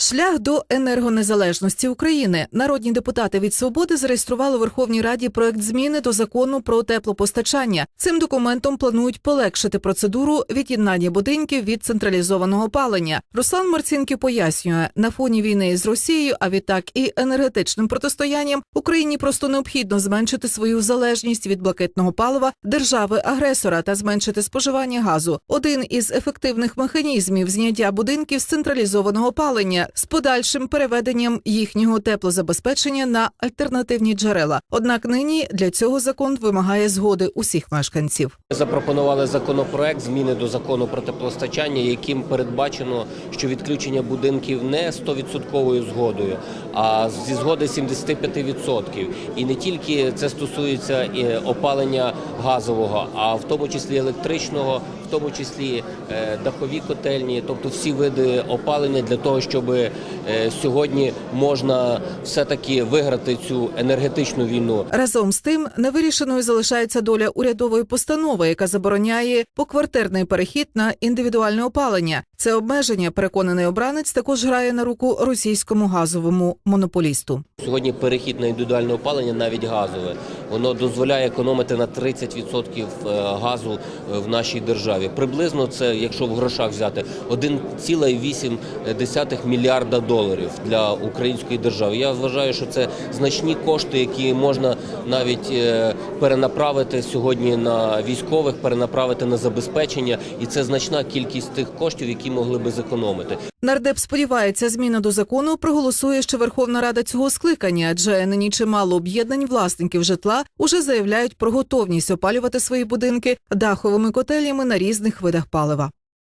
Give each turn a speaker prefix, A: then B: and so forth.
A: Шлях до енергонезалежності України. Народні депутати від свободи зареєстрували у Верховній Раді проект зміни до закону про теплопостачання. Цим документом планують полегшити процедуру від'єднання будинків від централізованого опалення. Руслан Марцінків пояснює, на фоні війни з Росією, а відтак і енергетичним протистоянням Україні просто необхідно зменшити свою залежність від блакитного палива держави-агресора та зменшити споживання газу. Один із ефективних механізмів зняття будинків з централізованого опалення з подальшим переведенням їхнього теплозабезпечення на альтернативні джерела. Однак нині для цього закон вимагає згоди усіх мешканців.
B: Запропонували законопроект зміни до закону про теплостачання, яким передбачено, що відключення будинків не 100% згодою, а зі згоди 75%. І не тільки це стосується і опалення газового, а в тому числі електричного, в тому числі е, дахові котельні, тобто всі види опалення для того, щоб е, сьогодні можна все-таки виграти цю енергетичну війну.
A: Разом з тим невирішеною залишається доля урядової постанови, яка забороняє поквартирний перехід на індивідуальне опалення. Це обмеження, переконаний обранець, також грає на руку російському газовому монополісту.
B: Сьогодні перехід на індивідуальне опалення, навіть газове, воно дозволяє економити на 30% газу е, в нашій державі. Приблизно це, якщо в грошах взяти, 1,8 мільярда доларів для української держави. Я вважаю, що це значні кошти, які можна навіть е, перенаправити сьогодні на військових, перенаправити на забезпечення, і це значна кількість тих коштів, які могли би зекономити.
A: Нардеп сподівається, зміна до закону проголосує ще Верховна Рада цього скликання, адже нині чимало об'єднань власників житла уже заявляють про готовність опалювати свої будинки даховими котельями на різних видах палива.